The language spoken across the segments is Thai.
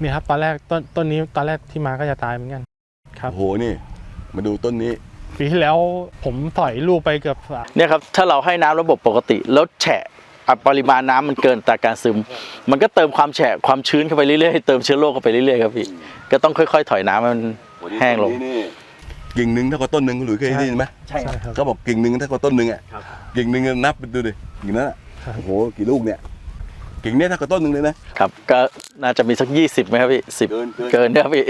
นี่ครับตอนแรกต้นต้นนี้ตอนแรกที่มาก็จะตายเหมือนกันครับ โอ้โหนี่ มาดูต้นนี้ ปีที่แล้วผมถอยลูกไปเกือบสามเนี่ยครับถ้าเราให้น้ำระบบปกติ แล้วแฉะอะปริมาณน้ำมันเกินแต่การซึม มันก็เติมความแฉะความชื้นเข้าไปเรื่อยๆเติมเชื้อโรคเข้าไปเรื่อยๆครับพี่ก็ต้องค่อย ๆ ถอยน้ำให้มันแห้งลงต้นนี้นี่กิ่งหนึ่งเท่ากับต้นหนึ่งคุณหลุยเคยได้ยินไหมใช่ใช่ครับ เขาบอกกิ่งหนึ่งเท่ากับต้นหนึ่งอะครับกิ่งหนึ่งนับดูดิกิ่งนั้นอะครับโอ้โหกี่ลูกเนี่ย กิ่งเนี้ยเท่ากับต้นหนึ่งเลยนะ ครับก็น่าจะมีสักยี่สิบไหมครับพี่สิบเกินเกิน เกินนะครับพี่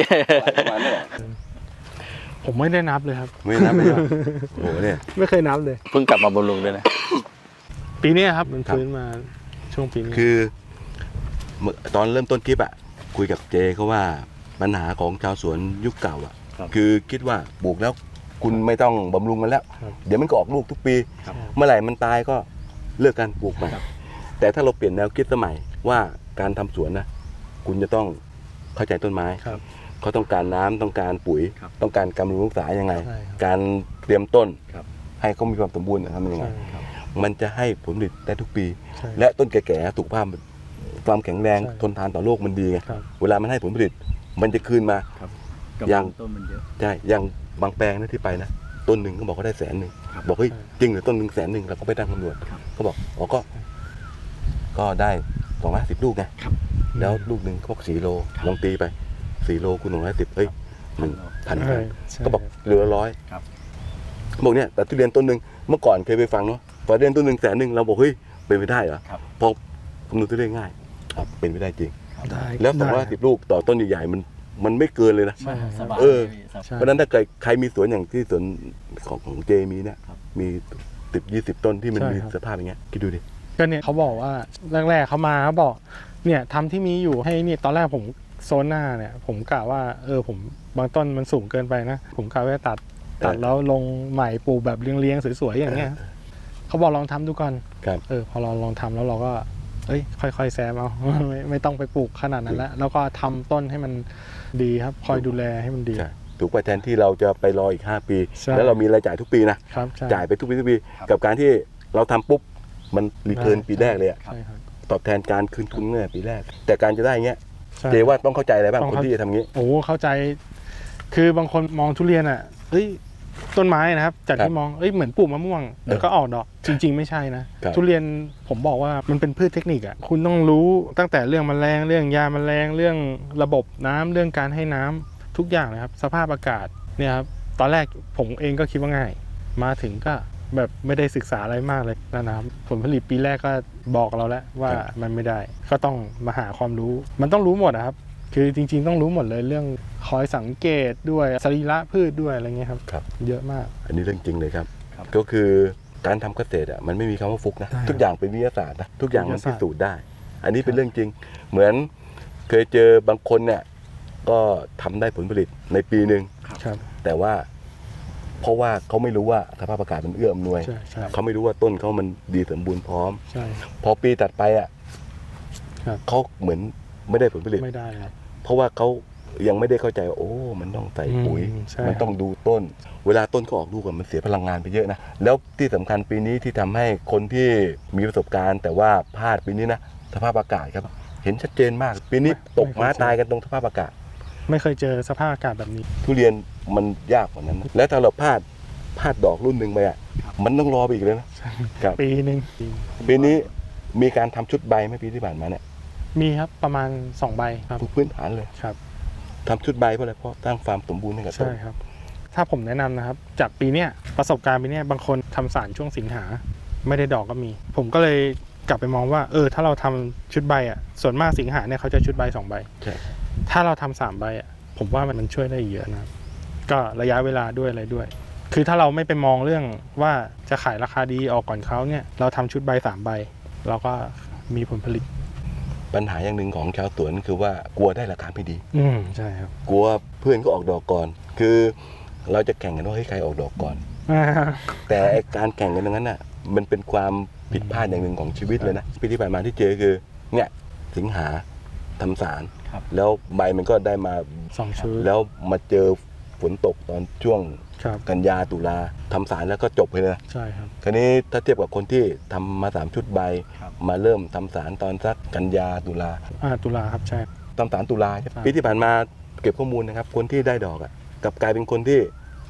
ประมาณนี้แหละผมไม่ได้นับเลยครับ ไม่นับไม่นับโอ้โหเนี่ย ไม่เคยนับเลย เพิ่งกลับมาบำรุงด้วยนะ ปีเนี้ยครับมันครับ ฟื้นมาช่วงปีนี้ คือเมื่อตอนเริ่มต้นคลิปอะคุยกับเจเขาว่าปัญหาของชาวสวนยุคเก่าอะครับคือคิดว่าปลูกแล้วคุณไม่ต้องบำรุงมันแล้ว ครับ เดี๋ยวมันก็ออกลูกทุกปี ครับ เมื่อไหร่มันตายก็เลิกการปลูกใหม่ แต่ถ้าเราเปลี่ยนแนวคิดสมัยว่าการทำสวนนะคุณจะต้องเข้าใจต้นไม้ครับเขาต้องการน้ำต้องการปุ๋ยครับต้องการการบำรุงรักษายังไงใช่ครับการเตรียมต้นครับให้เขามีความสมบูรณ์ทำยังไงใช่ครับมันจะให้ผลผลิตได้ทุกปีใช่และต้นแก่ๆสุขภาพความแข็งแรงใช่ทนทานต่อโรคมันดีไงครับเวลามันให้ผลผลิตมันจะคืนมายังต้นมันเยอะใช่อย่างบางแปลงนะที่ไปนะต้นหนึ่งเขาบอกเขาได้แสนหนึ่งครับบอกเฮ้ยใช่จริงเหรือต้นหนึ่งแสนหนึ่งเราก็ไปตั้งคำนวณครับเขาบอกอ๋อก็ ก็ได้สองร้อยสิบลูกไงครับ แล้วลูกหนึ่งเขาบอกสี่โลครับลองตีไปสี่โลคูณสองร้อยสิบเฮ้ยหนึ่งพันใช่ใช่ ก็บอกเหลือร้อยครับ บอกเนี่ยแต่ทุเรียนต้นหนึ่งเมื่อก่อนเคยไปฟังเนาะพอเรียนต้นหนึ่งแสนหนึ่งเราบอกเฮ้ยเป็นไปได้เหรอครับพอคำนวณตัวเลขง่ายครับเป็นไปได้จริง ได้แล้วสองร้อยได้สิบลูกต่อต้นใหญ่ๆมันมันไม่เกินเลยนะ ใช่ครับสบายเออ พี่สบาย ใช่ เพราะฉะนั้นถ้าใครใครมีสวนอย่างที่สวนของของเจมีเนี่ยครับ มีสิบยี่สิบต้นที่มันใช่มีครับ สภาพอย่างเงี้ยคิดดูดิ ก็เนี่ยเขาบอกว่าแรกๆเขามาเขาบอก เนี่ยทำที่มีอยู่ให้เนี่ยตอนแรกผมโซนหน้าเนี่ย ผมกะว่า เออผมบางต้นมันสูงเกินไปนะ ผมกะว่าจะตัดตัดแล้วลงใหม่ปลูกแบบเรียงๆสวยๆอย่างเงี้ยเขาบอกลองทำดูก่อนครับเออพอเราลองทำแล้วเราก็เอ้ยค่อยๆแซมเอาไม่ไม่ต้องไปปลูกขนาดนั้นแล้วแล้วก็ทำต้นให้มันดีครับ คอยดูแลให้มันดีใช่ถูกป่ะแทนที่เราจะไปรออีก 5 ปีใช่แล้วเรามีรายจ่ายทุกปีนะครับใช่จ่ายไปทุกปีทุกปีครับกับการที่เราทำปุ๊บ มันรีเทิร์นใช่ปีแรกเลยอะใช่ครับ ตอบแทนการคืนทุนเมื่อปีแรก แต่การจะได้เงี้ยใช่ เจว่าต้องเข้าใจอะไรบ้างต้องคนเข้า ที่จะทำงี้ โอ้โหเข้าใจ คือบางคนมองทุเรียนอะเฮ้ยต้นไม้นะครับ จากครับที่มองเอ้ยเหมือนปลูกมะม่วงเดี๋ยวก็ออกดอก จริง ๆ ไม่ใช่นะ ครับ ทุเรียนผมบอกว่ามันเป็นพืชเทคนิคอะคุณต้องรู้ตั้งแต่เรื่องแมลงเรื่องยาแมลงเรื่องระบบน้ำเรื่องการให้น้ำทุกอย่างเลยครับ สภาพอากาศเนี่ยครับตอนแรกผมเองก็คิดว่าง่าย มาถึงก็ แบบไม่ได้ศึกษาอะไรมากเลยนะครับผลผลิตปีแรกก็บอกเราแล้วว่ามันไม่ได้ ก็ต้องมาหาความรู้ มันต้องรู้หมดนะครับ คือจริง ๆ ต้องรู้หมดเลยเรื่องคอยสังเกตด้วยสรีระพืชด้วยอะไรเงี้ยครับ ครับ เยอะมาก อันนี้เรื่องจริงเลยครับ ครับ ก็คือการทำเกษตรอะมันไม่มีคำว่าฟุกนะ ใช่ทุกอย่างเป็นวิทยาศาสตร์นะทุกอย่างมันวิทพิยาศาสตร์สูจน์ได้ อันนี้เป็นเรื่องจริง เหมือนเคยเจอบางคนเนี่ยก็ทำได้ผลผลิตในปีหนึ่ง ครับ แต่ว่า เพราะว่าเขาไม่รู้ว่าสภาพอากาศมันเอื้ออำนวย ใช่ใช่เขาไม่รู้ว่าต้นเขามันดีสมบูรณ์พร้อม ใช่ พอปีตัดไปอะครับ เขาเหมือนไม่ได้ผลผลิต ไม่ได้ครับ เพราะว่าเขายังไม่ได้เข้าใจว่าโอ้ มันต้องใส่ปุ๋ย อืมใช่ มันต้องดูต้น เวลาต้นเขาออกลูกอะมันเสียพลังงานไปเยอะนะ แล้วที่สำคัญปีนี้ที่ทำให้คนที่มีประสบการณ์ แต่ว่าพลาดปีนี้นะสภาพอากาศครับ เห็นชัดเจนมาก ปีนี้ตกม้าตายกันตรงสภาพอากาศ ไม่เคยเจอสภาพอากาศแบบนี้ ทุเรียน มันยากกว่านั้นนะแล้วถ้าเราพลาดพลาดดอกรุ่นหนึ่งไปอะมันต้องรอไปอีกเลยนะครับปีหนึ่งปีนี้มีการทำชุดใบไหมปีที่ผ่านมาเนี่ยมีครับประมาณสองใบครับพื้นฐานเลยครับทำชุดใบเพราะอะไรเพราะสร้างความสมบูรณ์ให้กับต้ใช่นครับ ถ้าผมแนะนำนะครับ จากปีเนี้ยประสบการณ์ปีเนี้ยบางคนทำสารช่วงสิงหาไม่ได้ดอกก็มี ผมก็เลยกลับไปมองว่าเออถ้าเราทำชุดใบอะส่วนมากสิงหาเนี่ยเขาจะชุดใบสองใบใช่ถ้าเราทำสามใบอะผมว่ามันช่วยได้เยอะนะครับ ก็ระยะเวลาด้วยอะไรด้วย คือถ้าเราไม่ไปมองเรื่องว่าจะขายราคาดีออกก่อนเขาเนี่ย เราทำชุดใบสามใบ เราก็มีผลผลิต ปัญหาอย่างหนึ่งของชาวสวนคือว่ากลัวได้ราคาไม่ดี อืมใช่ครับ กลัวเพื่อนก็ออกดอกก่อน คือเราจะแข่งกันว่าเฮ้ยใครออกดอกก่อนอ่าแต่ไอ้การแข่งกันตรงนั้นน่ะ มันเป็นความผิดพลาดอย่างหนึ่งของชีวิตเลยนะปีที่ผ่านมาที่เจอคือ เนี่ยสิงหาทำสารครับแล้วใบมันก็ได้มาสองชุดแล้วมาเจอ ฝนตกตอนช่วงครับกันยาตุลาทำสารแล้วก็จบเลยนะใช่ครับ คราวนี้ถ้าเทียบกับคนที่ทำมาสามชุดใบ ครับ มาเริ่มทำสารตอนสักกันยาตุลาอ่าตุลาครับใช่ ทำสารตุลาใช่ไหมครับ ปีที่ผ่านมาเก็บข้อมูลนะครับ คนที่ได้ดอกอะกลับกลายเป็นคนที่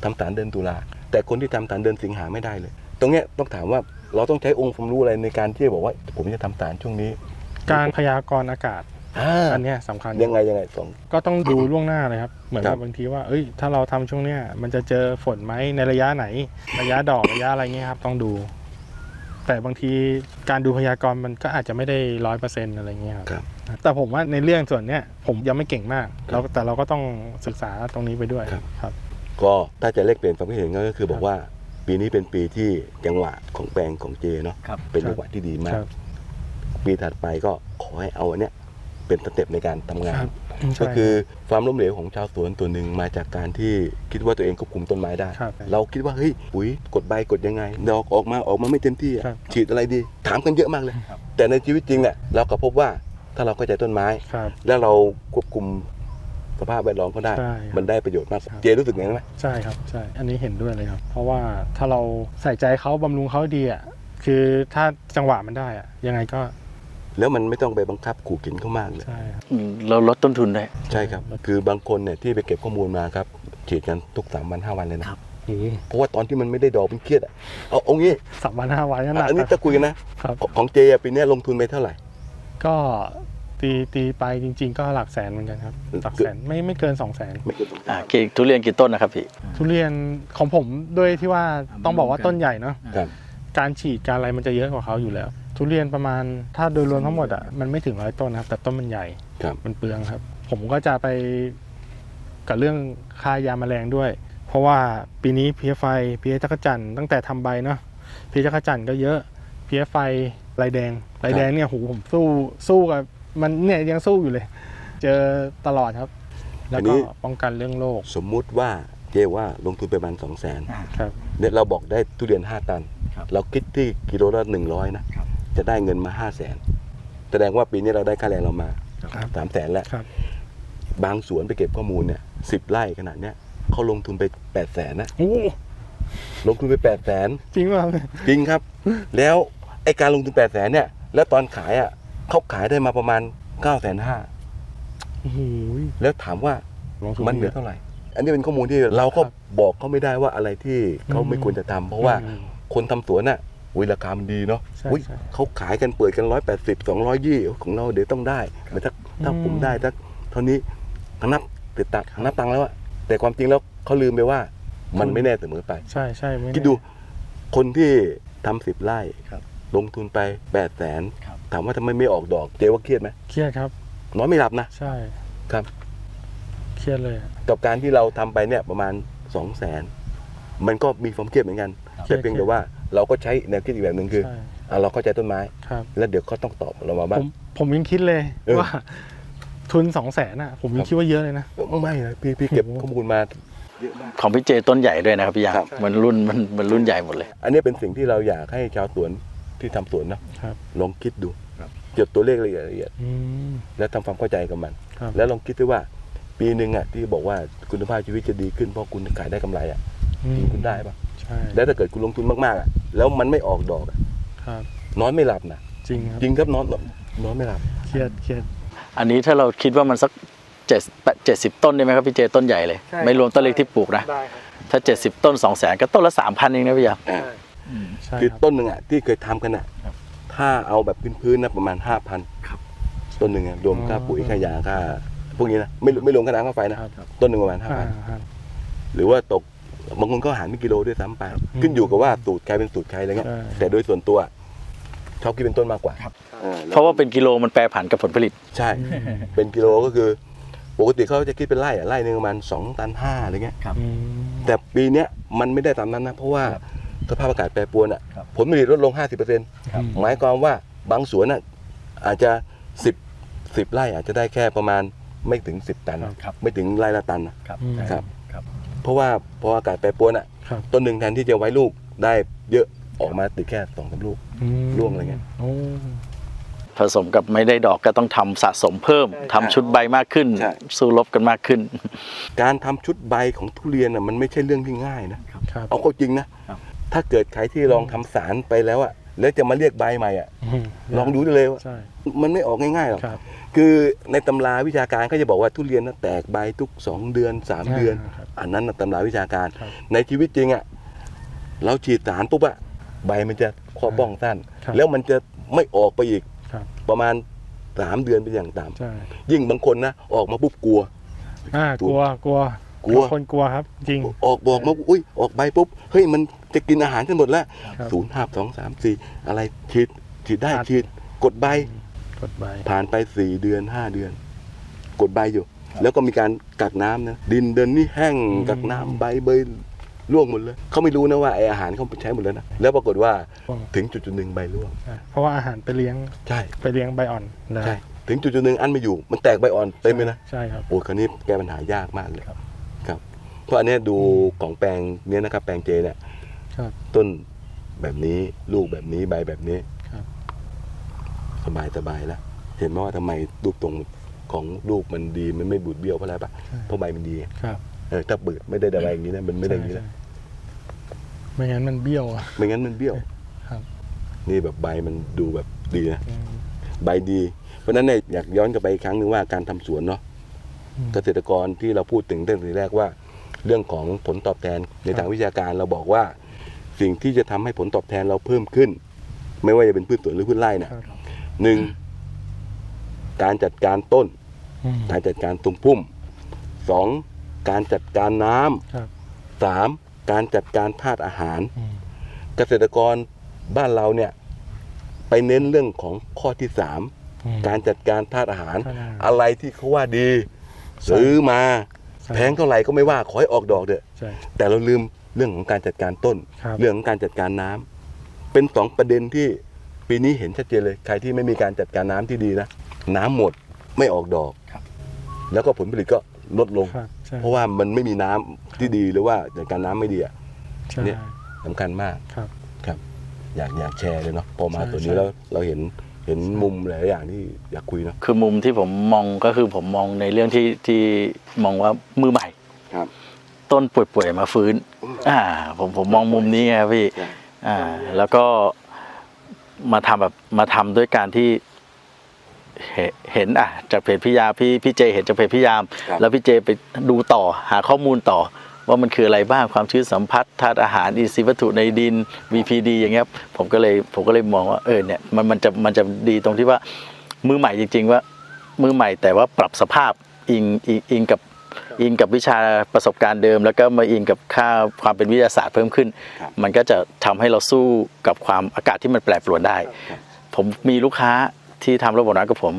ทำสารเดือนตุลาแต่คนที่ทำสารเดือนสิงหาไม่ได้เลย ตรงเนี้ยต้องถามว่าเราต้องใช้องค์ความรู้อะไรในการที่จะบอกว่า ผมจะทำสารช่วงนี้ การพยากรณ์อากาศ อ่าอันเนี้ยสำคัญยังไงยังไงสอง ก็ต้องดูล่วงหน้าเลยครับ เหมือนครักับบ บางทีว่าเอ้ยถ้าเราทำช่วงเนี้ยมันจะเจอฝนไหมในระยะไหน ระยะดอกระยะอะไรเงี้ยครับ ต้องดู แต่บางทีการดูพยากรณ์มันก็อาจจะไม่ได้ร้อยเปอร์เซ็นต์อะไรเงี้ยครับ ครับ แต่ผมว่าในเรื่องส่วนเนี้ยผมยังไม่เก่งมากเราแต่เราก็ต้องศึกษาตรงนี้ไปด้วยครับ ครับ ก็ถ้าจะเลขเปลี่ยนความคิดเห็นก็คือบอกว่า ปีนี้เป็นปีที่จังหวะของแปลงของเจเนาะครับ เป็นจังหวะที่ดีมาคก รับ ปีถัดไปก็ขอให้เอาอันเนี้ย เป็นสเต็ปในการทำงาคนรับใช่ก็คือความล้มเหลวของชาวสวนตัวหนึ่งมาจากการที่คิดว่าตัวเองควบคุมต้นไม้ได้ครับเราคิดว่าเฮ้ยปุ๋ยกดใบกดยังไงดอกออกมาออกมาไม่เต็มที่อะครับฉีดอะไรดี ถามกันเยอะมากเลย แต่ในชีวิตจริงเนี่ยเราก็พบว่าถ้าเราเข้าใจต้นไม้ครับแล้วเราควบคุมสภาพแวดล้อมเขาได้ใช่ครับมันได้ประโยชน์มากครับเจรู้สึกไงไหมใช่ครับใช่อันนี้เห็นด้วยเลยครับ เพราะว่าถ้าเราใส่ใจเขาบำรุงเขาดีอะคือถ้าจังหวะมันได้อะยังไงก็ แล้วมันไม่ต้องไปบังคับขู่เข็นเขามากเลย ใช่ครับอืมเราลดต้นทุนได้ ใช่ครับ คือบางคนเนี่ยที่ไปเก็บข้อมูลมาครับฉีดกันทุกสามวันห้าวันเลยนะโอ้โหเพราะว่าตอนที่มันไม่ได้ดอกมันเครียดอะเอาเอางี้สามวันห้าวันก็หอะนักอันนี้นะจะคุยกันนะครับ ของของเจอะปีเนี้ยลงทุนไปเท่าไหร่ ก็ตีตีไปจริง ๆ ก็หลักแสนเหมือนกันครับ หลักแสนไม่ไม่เกินสองแสน ไม่เกินสองอ่ากี่ทุเรียนกี่ต้นนะครับพี่ ทุเรียนของผมด้วยที่ว่าต้องบอกว่าต้นใหญ่เนาะ ครับ การฉีดการอะไรมันจะเยอะกว่าเขาอยู่แล้ว ทุเรียนประมาณถ้าโดยรวมทั้งหมดอะมันไม่ถึงร้อยต้นนะครับ แต่ต้นมันใหญ่ครับ มันเปลืองครับ ผมก็จะไปกับเรื่องค่ายาแมลงด้วย เพราะว่าปีนี้เพี้ยไฟเพี้ยจักรจันทร์ตั้งแต่ทำใบเนาะเพี้ยจักรจันทร์ก็เยอะเพี้ยไฟลายแดงลายแดงเนี่ยโหผมสู้สู้กับมันเนี่ยยังสู้อยู่เลย เจอตลอดครับ แล้วก็ป้องกันเรื่องโรคสมมุติว่าเจว่าลงทุนไปประมาณสองแสนครับ เนี่ยเราบอกได้ทุเรียน5ตัน ครับ เราคิดที่กิโลละหนึ่งร้อยนะครับ จะได้เงินมา5 0 0แสนแสดงว่าปีนี้เราได้ค่าแรงเรามาครับสามแสนแล้วครับบางสวนไปเก็บข้อมูลเนี่ยสิบไร่ขนาดเนี้ยเขาลงทุนไป8ปดแสนนะโอ้ลงทุนไป8ปดแสนจริงป่ะครับจริงครับ แล้วไอการลงทุน8ปดแสนเนี่ย แล้วตอนขายอะเขาขายได้มาประมาณ9ก้าแสนห้าโอ้โหแล้วถามว่าลงทุมันเหลือเท่าไหร่ อันนี้เป็นข้อมูลที่เราก็ครับบอกเขาไม่ได้ว่าอะไรที่เขาไม่อืมควรจะทำเพราะว่าอืมคนทำสวนน่ะ อุ้ยราคามันดีเนาะใช่อุ้ยใช่ เขาขายกันเปิดกันร้อยแปดสิบสองร้อยยี่ของเราเดี๋ยวต้องได้แต่ถ้าถ้าอืมผมได้ถ้าเท่านี้เขานับติดตังค์ครับนับตังค์แล้วอะแต่ความจริงแล้วเขาลืมไปว่ามันไม่แน่เสมอไป ใช่ใช่ไม่แน่คิดดูคนที่ทำสิบไร่ครับลงทุนไปแปดแสนครับ ถามว่าทำไมไม่ออกดอกเจ๊ว่าเครียดไหมเครียดครับน้อยไม่หลับนะใช่ครับ เครียดเลยอะกับการที่เราทำไปเนี่ยประมาณสองแสนมันก็มีความเครียดเหมือนกันครับแต่เพียงแต่ว่า เราก็ใช้แนวคิดอีกแบบหนึ่งคือใช่ อะเราเข้าใจต้นไม้ ครับ แล้วเดี๋ยวเขาต้องตอบเรามาบ้าผงมผมยังคิดเลยเออ ว่า ทุนสองแสนอะ ผมยัครังบคิดว่าเยอะเลยนะ ไม่เลยพี่พี่เก็บข้อมูลมาเยอะมากของพี่เจต้นใหญ่ด้วยนะครับพี่ยางครับ มันรุ่นมันมันรุ่นใหญ่หมดเลย อันนี้เป็นสิ่งที่เราอยากให้ชาวสวนที่ทำสวนนะครับ ลองคิดดูครับจดตัวเลขละเอียดละเอียด อืม แล้วทำความเข้าใจกับมัน ครับ แล้วลองคิดด้วยว่า ปีหนึ่งอะที่บอกว่าคุณภาพชีวิตจะดีขึ้นเพราะคุณขายได้กำไรอะอืมจริงคุณได้ปะใช่ แล้วถ้าเกิดคุณลงทุนมากๆอะ แล้วมันไม่ออกดอกอะครับ นอนไม่หลับนะจริงครับจริงครับนอนนอนไม่หลับ เครียดเครียด อันนี้ถ้าเราคิดว่ามันสักเจ็ดเจ็ดสิบต้นได้ไหมครับพี่เจต้นใหญ่เลย ใช่ ไม่รวมต้นเล็กที่ปลูกนะ ได้ครับถ้าเจ็ดสิบต้นสองแสนก็ต้นละสามพันเองนะพี่ยางอ่าใช่คือครับต้นหนึ่งอะที่เคยทำกันอะครับ ถ้าเอาแบบพื้นๆนะประมาณห้าพันครับต้นหนึ่งอะรวมค่าปุ๋ยค่ายาค่าพวกนี้นะไม่ไม่รวมค่าน้ำค่าไฟนะ ครับต้นหนึ่งประมาณห้าอ่าพันครับหรือว่าตก บางคนก็หารเป็นกิโลด้วยซ้ำไปอืมขึ้นอยู่กับว่าสูตรใครเป็นสูตรใครอะไรเงี้ย ใช่ แต่โดยส่วนตัวชอบคิดเป็นต้นมากกว่าออแล้วเพราะว่าเป็นกิโลมันแปรผันกับผลผลิต ใช่ เป็นกิโลก็คือ ปกติเขาจะคิดเป็นไร่อะไร่หนึ่งประมาณสองตันห้าอะไรเงี้ย อืม แต่ปีเนี้ยมันไม่ได้ตามนั้นนะ เพราะว่าสภาพอากาศแปรปรวนอะครับผลผลิตลดลง 50%ครับ หมายความว่าบางสวนอะอาจจะ 10 10 ไร่อาจจะได้แค่ประมาณไม่ถึง 10 ตัน ครับ ไม่ถึงไร่ละตันนะครับอืมครับครับ เพราะว่าพออากาศแปรปรวนอะครับ ต้นหนึ่งแทนที่จะไว้ลูกได้เยอะออกมาติดแค่สองสามลูกอืมร่วงอะไรเงี้ย โอ้ ผสมกับไม่ได้ดอกก็ต้องทำสะสมเพิ่มใช่ทำชุดใบมากขึ้น ใช่ สู้รบกันมากขึ้น การทำชุดใบของทุเรียนอะมันไม่ใช่เรื่องที่ง่ายนะ ครับ เอาเข้าจริงนะ ครับ ถ้าเกิดใครที่ลองทำสารไปแล้วอะแล้วจะมาเรียกใบใหม่อะมลองดูได้เลยว่าใช่ มันไม่ออกง่ายๆหรอก ครับ คือในตำราวิชาการเขาจะบอกว่าทุเรียนนะแตกใบทุก 2 เดือน 3 เดือนอ่าครับ อันนั้นนะตำราวิชาการ ครับในชีวิตจริงอะเราฉีดสารปุ๊บอะใบมันจะข้อบ้องสั้น ครับ แล้วมันจะไม่ออกไปอีกครับ ประมาณ3เดือนเป็นอย่างต่ใช่ำยิ่งบางคนนะออกมาปุ๊บกลัว อ่ากลัวกลัวกลัวบางคนกลัวครับ จริง ออกบอกมาอุ้ยออกใบปุ๊บเฮ้ยมันจะกินอาหารกันหมดแล้วครับศูนย์ห้าสองสามสี่อะไรฉีดฉีดได้ครับ ฉีดกดใบ กดใบ ผ่านไปสี่เดือนห้าเดือน กดใบอยู่แล้วก็มีการ กักน้ำนะดินเดินนี่แห้งอืมกักน้ำใบเบยร่วงหมดเลยเขาไม่รู้นะว่าไออาหารเขาใช้หมดแล้วนะแล้วปรากฏว่าถึงจุดจุดๆหนึ่งใบร่วงใช่เพราะว่าอาหารไปเลี้ยงใช่ไปเลี้ยงใบอ่อนนะใช่ถึงจุดจุดๆหนึ่งอันไม่อยู่ มันแตกใบอ่อนเต็มเลยนะใช่ครับ โอ้คราวนี้แก้ปัญหายากมากเลยครับครับเพราะอันเนี้ยดูของแปลงเนี้ยนะครับ แปลงเจเนี่ยครับ ต้นแบบนี้ลูกแบบนี้ใบแบบนี้ครับ สบายสบายแล้วเห็นไหมว่าทำไมลูกตรง ของลูกมันดีมันไม่บูดเบี้ยวเพราะอะไรปะใช่เพราะใบมันดีครับเออถ้าเบิดไม่ได้ใบอย่างนี้นะมันไม่ได้อย่างนี้ใช่นะใช่ไม่งั้นมันเบี้ยวอะไม่งั้นมันเบี้ยวครับ นี่แบบใบมันดูแบบดีนะอืมใบดี เพราะฉะนั้นเนี่ยอยากย้อนกลับไปอีกครั้งหนึ่งว่าการทำสวนเนาะอืมเกษตรกรที่เราพูดถึงตั้งแต่ทีแรกว่า เรื่องของผลตอบแทนในทางวิชาการเราบอกว่า สิ่งที่จะทำให้ผลตอบแทนเราเพิ่มขึ้น ไม่ว่าจะเป็นพืชสวนหรือพืชไร่เนี่ยครับหนึ่งการจัดการต้นอืม การจัดการตุ่มพุ่มสองการจัดการน้ำครับสามการจัดการธาตุอาหารอืมเกษตรกรบ้านเราเนี่ยไปเน้นเรื่องของข้อที่สามอืมการจัดการธาตุอาหารธาตุอาหาร อะไรที่เขาว่าดีใช่ซื้อมาใช่แพงเท่าไหร่ก็ไม่ว่าขอให้ออกดอกเถอะใช่แต่เราลืมเรื่องของการจัดการต้นครับเรื่องของการจัดการน้ำเป็นสองประเด็นที่ปีนี้เห็นชัดเจนเลย ใครที่ไม่มีการจัดการน้ำที่ดีนะน้ำหมด ไม่ออกดอกครับ แล้วก็ผลผลิตก็ลดลง ครับใช่เพราะว่ามันไม่มีน้ำที่ดีหรือว่าจัดการน้ำไม่ดีอะ ใช่เนี่ย สำคัญมากครับ ครับ อยากอยากแชร์เลยเนาะพอมาใช่ตัวนี้ใช่ แล้วเราเห็นเห็นมุมหลายอย่างที่อยากคุยเนาะคือมุมที่ผมมองก็คือผมมองในเรื่องที่ที่มองว่ามือใหม่ ครับ ต้นป่วยๆมาฟื้น อ่า ผมผมมองมุมนี้ไงครับพี่ใช่อ่า แล้วก็มาทำแบบมาทำด้วยการที่ เห็นเห็นอะจากเพจพี่ยาพี่พี่เจเห็นจากเพจพี่ยาม ครับแล้วพี่เจไปดูต่อหาข้อมูลต่อ ว่ามันคืออะไรบ้างความชื้นสัมผัสธาตุอาหารอินทรีย์วัตถุในดิน VPD อย่างเงี้ยครับผมก็เลยผมก็เลยมองว่าเออเนี่ยมันมันจะมันจะดีตรงที่ว่ามือใหม่จริง ๆ ว่ามือใหม่แต่ว่าปรับสภาพอิงอิงอิงกับอิงกับวิชาประสบการณ์เดิม แล้วก็มาอิงกับค่าความเป็นวิทยาศาสตร์เพิ่มขึ้น ครับ มันก็จะทำให้เราสู้กับความอากาศที่มันแปรปรวนได้ ผมมีลูกค้า ที่ทำระบบน้ำกับผม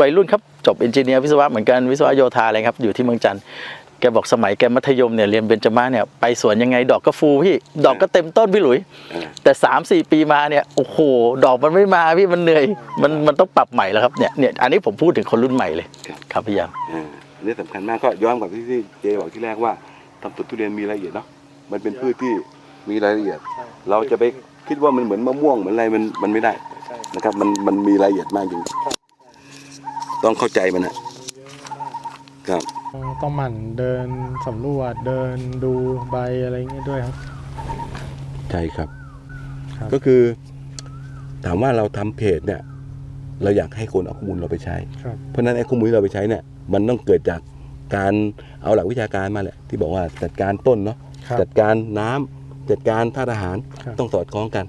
วัยรุ่นครับ จบเอนจิเนียร์วิศวะเหมือนกันวิศวะโยธาอะไรครับ อยู่ที่เมืองจันทร์แกบอกสมัยแกมัธยมเนี่ยเรียนเบญจมาศเนี่ยไปสวนยังไงดอกก็ฟูพี่ ดอกก็เต็มต้นพี่หลุยอ่าแต่สามสี่ปีมาเนี่ยโอ้โห ดอกมันไม่มาพี่มันเหนื่อย มันมันต้องปรับใหม่แล้วครับเนี่ยเนี่ยอันนี้ผมพูดถึงคนรุ่นใหม่เลยครับครับพี่ยามอ่าอันนี้สำคัญมากก็ย้อนกลับที่ที่เจบอกที่แรกว่าทำสวนทุเรียนมีรายละเอียดเนาะมันเป็นพืชที่มีรายละเอียด เราจะไปคิดว่ามันเหมือนมะม่วงเหมือนอะไรมันมันไม่ได้ นะครับ มันมันมีรายละเอียดมากจริงต้องเข้าใจมันนะครับต้องหมั่นเดินสำรวจเดินดูใบอะไรเงี้ยด้วยครับ ใช่ครับ ครับ ก็คือ ถามว่าเราทำเพจเนี่ย เราอยากให้คนเอาข้อมูลเราไปใช้ ครับ เพราะฉะนั้นไอ้ข้อมูลที่เราไปใช้เนี่ยมันต้องเกิดจากการเอาหลักวิชาการมาแหละที่บอกว่าจัดการต้นเนาะครับ จัดการน้ำจัดการธาตุอาหารครับ ต้องสอดคล้องกัน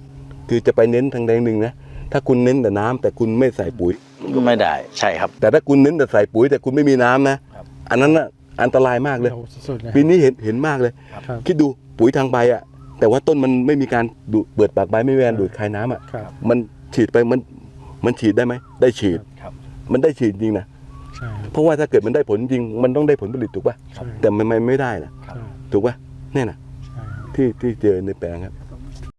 คือจะไปเน้นทางใดหนึ่งนะ ถ้าคุณเน้นแต่น้ำแต่คุณไม่ใส่ปุ๋ย ไม่ได้ใช่ครับ แต่ถ้าคุณเน้นแต่ใส่ปุ๋ยแต่คุณไม่มีน้ำนะครับอันนั้นน่ะอันตรายมากเลย โอ้สุดๆเลยปีนี้เห็นเห็นมากเลย ครับ คิดดูปุ๋ยทางใบอะแต่ว่าต้นมันไม่มีการดูดเปิดปากใบไม่มีการดูดคายน้ำอะครับ มันฉีดไปมันมันฉีดได้ไหม ได้ฉีด ครับ มันได้ฉีดจริงนะ ใช่ครับเพราะว่าถ้าเกิดมันได้ผลจริง มันต้องได้ผลผลิตถูกป่ะ ใช่แต่มันไม่ไม่ได้นะ ใช่ถูกป่ะเนี่ยนะใช่ครับที่ที่เจอในแปลงครับ